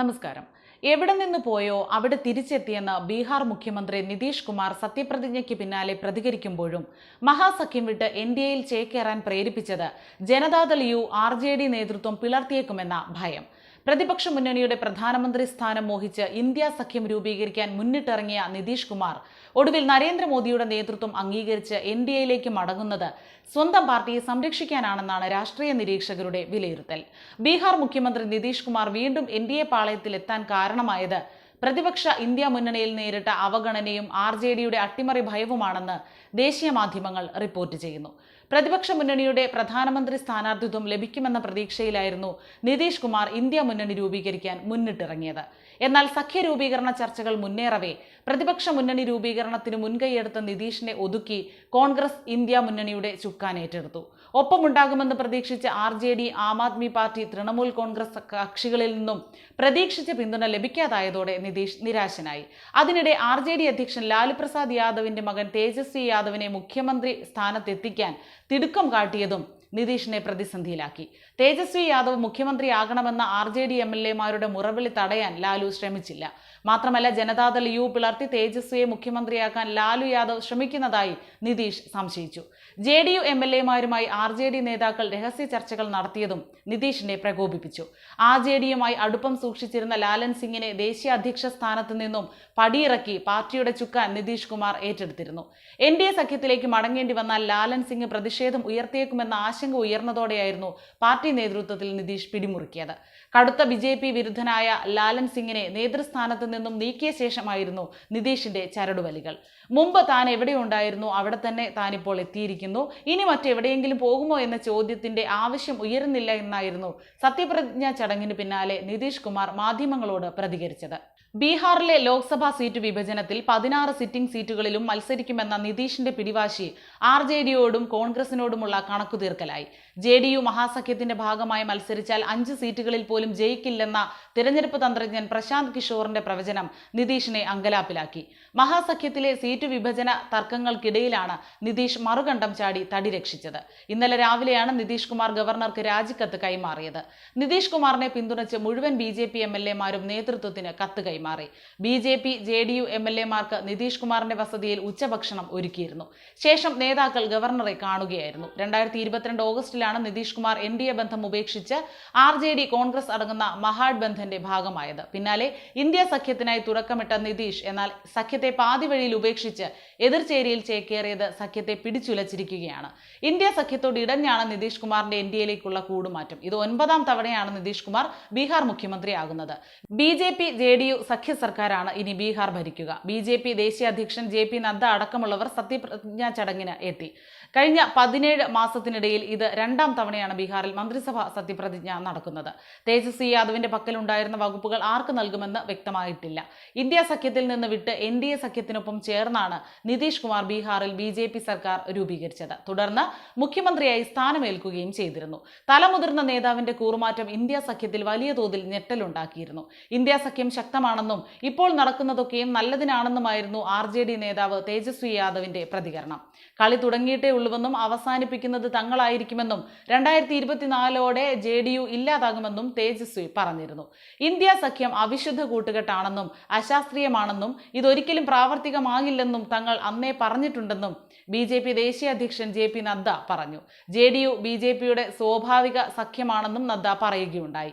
നമസ്കാരം. എവിടെ നിന്ന് പോയോ അവിടെ തിരിച്ചെത്തിയെന്ന് ബീഹാർ മുഖ്യമന്ത്രി നിതീഷ് കുമാർ സത്യപ്രതിജ്ഞയ്ക്ക് പിന്നാലെ പ്രതികരിക്കുമ്പോഴും മഹാസഖ്യം വിട്ട് എൻ ഡി എയിൽ ചേക്കേറാൻ പ്രേരിപ്പിച്ചത് Janata Dal U R J D നേതൃത്വം പിളർത്തിയേക്കുമെന്ന ഭയം. പ്രതിപക്ഷ മുന്നണിയുടെ പ്രധാനമന്ത്രി സ്ഥാനം മോഹിച്ച് ഇന്ത്യ സഖ്യം രൂപീകരിക്കാൻ മുന്നിട്ടിറങ്ങിയ നിതീഷ് കുമാർ ഒടുവിൽ നരേന്ദ്രമോദിയുടെ നേതൃത്വം അംഗീകരിച്ച് എൻ ഡി എയിലേക്ക് മടങ്ങുന്നത് സ്വന്തം പാർട്ടിയെ സംരക്ഷിക്കാനാണെന്നാണ് രാഷ്ട്രീയ നിരീക്ഷകരുടെ വിലയിരുത്തൽ. ബീഹാർ മുഖ്യമന്ത്രി നിതീഷ് കുമാർ വീണ്ടും എൻ ഡി എ പാളയത്തിൽ എത്താൻ കാരണമായത് പ്രതിപക്ഷ ഇന്ത്യ മുന്നണിയിൽ നേരിട്ട അവഗണനയും ആർ ജെ ഡിയുടെ അട്ടിമറി ഭയവുമാണെന്ന് ദേശീയ മാധ്യമങ്ങൾ റിപ്പോർട്ട് ചെയ്യുന്നു. പ്രതിപക്ഷ മുന്നണിയുടെ പ്രധാനമന്ത്രി സ്ഥാനാർത്ഥിത്വം ലഭിക്കുമെന്ന പ്രതീക്ഷയിലായിരുന്നു നിതീഷ് കുമാർ ഇന്ത്യ മുന്നണി രൂപീകരിക്കാൻ മുന്നിട്ടിറങ്ങിയത്. എന്നാൽ സഖ്യ രൂപീകരണ ചർച്ചകൾ മുന്നേറവേ പ്രതിപക്ഷ മുന്നണി രൂപീകരണത്തിന് മുൻകൈയെടുത്ത നിതീഷിനെ ഒതുക്കി കോൺഗ്രസ് ഇന്ത്യ മുന്നണിയുടെ ചുക്കാൻ ഏറ്റെടുത്തു. ഒപ്പമുണ്ടാകുമെന്ന് പ്രതീക്ഷിച്ച R J D Aam Aadmi party Trinamool Congress കക്ഷികളിൽ നിന്നും പ്രതീക്ഷിച്ച പിന്തുണ ലഭിക്കാതായതോടെ നിതീഷ് നിരാശനായി. അതിനിടെ ആർ ജെ ഡി അധ്യക്ഷൻ ലാലു പ്രസാദ് യാദവിന്റെ മകൻ തേജസ്വി യാദവിനെ മുഖ്യമന്ത്രി സ്ഥാനത്തെത്തിക്കാൻ തിടുക്കം കാട്ടിയതും നിതീഷിനെ പ്രതിസന്ധിയിലാക്കി. Tejashwi Yadav മുഖ്യമന്ത്രിയാകണമെന്ന R J D M L എമാരുടെ മുറവിളി തടയാൻ ലാലു ശ്രമിച്ചില്ല. മാത്രമല്ല ജനതാദൾ യു പിളർത്തി തേജസ്വിയെ മുഖ്യമന്ത്രിയാക്കാൻ ലാലു യാദവ് ശ്രമിക്കുന്നതായി നിതീഷ് സംശയിച്ചു. J D U M L എമാരുമായി R J D നേതാക്കൾ രഹസ്യ ചർച്ചകൾ നടത്തിയതും നിതീഷിനെ പ്രകോപിപ്പിച്ചു. ആർ ജെ ഡിയുമായി അടുപ്പം സൂക്ഷിച്ചിരുന്ന ലാലൻ സിംഗിനെ ദേശീയ അധ്യക്ഷ സ്ഥാനത്ത് നിന്നും പടിയിറക്കി പാർട്ടിയുടെ ചുക്കാൻ നിതീഷ് കുമാർ ഏറ്റെടുത്തിരുന്നു. എൻ ഡി എ സഖ്യത്തിലേക്ക് മടങ്ങേണ്ടി വന്നാൽ ലാലൻ സിംഗ് പ്രതിഷേധം ഉയർത്തിയേക്കുമെന്ന ആശങ്ക ഉയർന്നതോടെയായിരുന്നു പാർട്ടി നേതൃത്വത്തിൽ നിതീഷ് പിടിമുറുക്കിയത്. കടുത്ത ബി ജെ പി വിരുദ്ധനായ ലാലൻ സിംഗിനെ നേതൃസ്ഥാനത്ത് നിന്നും നീക്കിയ ശേഷമായിരുന്നു നിതീഷിന്റെ ചരടുവലികൾ. മുമ്പ് താൻ എവിടെയുണ്ടായിരുന്നു അവിടെ തന്നെ താനിപ്പോൾ എത്തിയിരിക്കുന്നു. ഇനി മറ്റെവിടെയെങ്കിലും പോകുമോ എന്ന ചോദ്യത്തിന്റെ ആവശ്യം ഉയരുന്നില്ല എന്നായിരുന്നു സത്യപ്രതിജ്ഞാ ചടങ്ങിന് പിന്നാലെ നിതീഷ് കുമാർ മാധ്യമങ്ങളോട് പ്രതികരിച്ചത്. ബീഹാറിലെ ലോക്സഭാ സീറ്റ് വിഭജനത്തിൽ പതിനാറ് സിറ്റിംഗ് സീറ്റുകളിലും മത്സരിക്കുമെന്ന നിതീഷിന്റെ പിടിവാശി R J ഡിയോടും കോൺഗ്രസിനോടുമുള്ള കണക്കുതീർക്കലായി J D U മഹാസഖ്യത്തിന്റെ ഭാഗമായി മത്സരിച്ചാൽ അഞ്ച് സീറ്റുകളിൽ പോലും ജയിക്കില്ലെന്ന തിരഞ്ഞെടുപ്പ് തന്ത്രജ്ഞൻ പ്രശാന്ത് കിഷോറിന്റെ പ്രവചനം നിതീഷിനെ അങ്കലാപ്പിലാക്കി. മഹാസഖ്യത്തിലെ സീറ്റ് വിഭജന തർക്കങ്ങൾക്കിടയിലാണ് നിതീഷ് മറുകണ്ഠം ചാടി തടി രക്ഷിച്ചത്. ഇന്നലെ രാവിലെയാണ് നിതീഷ് കുമാർ ഗവർണർക്ക് രാജിക്കത്ത് കൈമാറിയത്. നിതീഷ് കുമാറിനെ പിന്തുണച്ച് മുഴുവൻ B J P M L എമാരും നേതൃത്വത്തിന് കത്ത് കൈമാറി. B J P J D U M L എമാർക്ക് Nitish കുമാറിന്റെ വസതിയിൽ ഉച്ചഭക്ഷണം ഒരുക്കിയിരുന്നു. ശേഷം നേതാക്കൾ ഗവർണറെ കാണുകയായിരുന്നു. രണ്ടായിരത്തി ഇരുപത്തിരണ്ട് ഓഗസ്റ്റിലാണ് Nitish Kumar N D A ബന്ധം ഉപേക്ഷിച്ച് ആർ ജെ ഡി കോൺഗ്രസ് അടങ്ങുന്ന മഹാഡ് ബന്ധന്റെ ഭാഗമായത്. പിന്നാലെ ഇന്ത്യ സഖ്യത്തിനായി തുടക്കമിട്ട നിതീഷ് എന്നാൽ സഖ്യത്തെ പാതി വഴിയിൽ ഉപേക്ഷിച്ച് എതിർചേരിയിൽ ചേക്കേറിയത് സഖ്യത്തെ പിടിച്ചുലച്ചിരിക്കുകയാണ്. ഇന്ത്യ സഖ്യത്തോട് ഇടഞ്ഞാണ് നിതീഷ് കുമാറിന്റെ എൻ ഡി എയിലേക്കുള്ള കൂടുമാറ്റം. ഇത് ഒൻപതാം തവണയാണ് Nitish Kumar Bihar മുഖ്യമന്ത്രിയാകുന്നത്. B J P J D U സഖ്യ സർക്കാരാണ് ഇനി ബീഹാർ ഭരിക്കുക. ബി ജെ പി ദേശീയ അധ്യക്ഷൻ ജെ പി നദ്ദ അടക്കമുള്ളവർ സത്യപ്രതിജ്ഞാ ചടങ്ങിന് എത്തി. കഴിഞ്ഞ പതിനേഴ് മാസത്തിനിടയിൽ ഇത് രണ്ടാം തവണയാണ് ബീഹാറിൽ മന്ത്രിസഭാ സത്യപ്രതിജ്ഞ നടക്കുന്നത്. തേജസ്വി യാദവിന്റെ പക്കലുണ്ടായിരുന്ന വകുപ്പുകൾ ആർക്ക് നൽകുമെന്ന് വ്യക്തമായിട്ടില്ല. ഇന്ത്യ സഖ്യത്തിൽ നിന്ന് വിട്ട് എൻ ഡി എ സഖ്യത്തിനൊപ്പം ചേർന്നാണ് നിതീഷ് കുമാർ ബീഹാറിൽ ബി ജെ പി സർക്കാർ രൂപീകരിച്ചത്. തുടർന്ന് മുഖ്യമന്ത്രിയായി സ്ഥാനമേൽക്കുകയും ചെയ്തിരുന്നു. തലമുതിർന്ന നേതാവിന്റെ കൂറുമാറ്റം ഇന്ത്യ സഖ്യത്തിൽ വലിയ തോതിൽ ഞെട്ടലുണ്ടാക്കിയിരുന്നു. ഇന്ത്യ സഖ്യം ശക്തമാണെന്നും ഇപ്പോൾ നടക്കുന്നതൊക്കെയും നല്ലതിനാണെന്നുമായിരുന്നു ആർ ജെ ഡി നേതാവ് തേജസ്വി യാദവിന്റെ പ്രതികരണം. കളി തുടങ്ങിയിട്ടേ ഉള്ളുവെന്നും അവസാനിപ്പിക്കുന്നത് തങ്ങളായിരിക്കുമെന്നും രണ്ടായിരത്തി ഇരുപത്തിനാലോടെ ജെ ഡി യു ഇല്ലാതാകുമെന്നും തേജസ്വി പറഞ്ഞിരുന്നു. ഇന്ത്യ സഖ്യം അവിശുദ്ധ കൂട്ടുകെട്ടാണെന്നും അശാസ്ത്രീയമാണെന്നും ഇതൊരിക്കലും പ്രാവർത്തികമാകില്ലെന്നും തങ്ങൾ അന്നേ പറഞ്ഞിട്ടുണ്ടെന്നും ബി ജെ പി ദേശീയ അധ്യക്ഷൻ ജെ പി നദ്ദ പറഞ്ഞു. J D U B J പിയുടെ സ്വാഭാവിക സഖ്യമാണെന്നും നദ്ദ പറയുകയുണ്ടായി.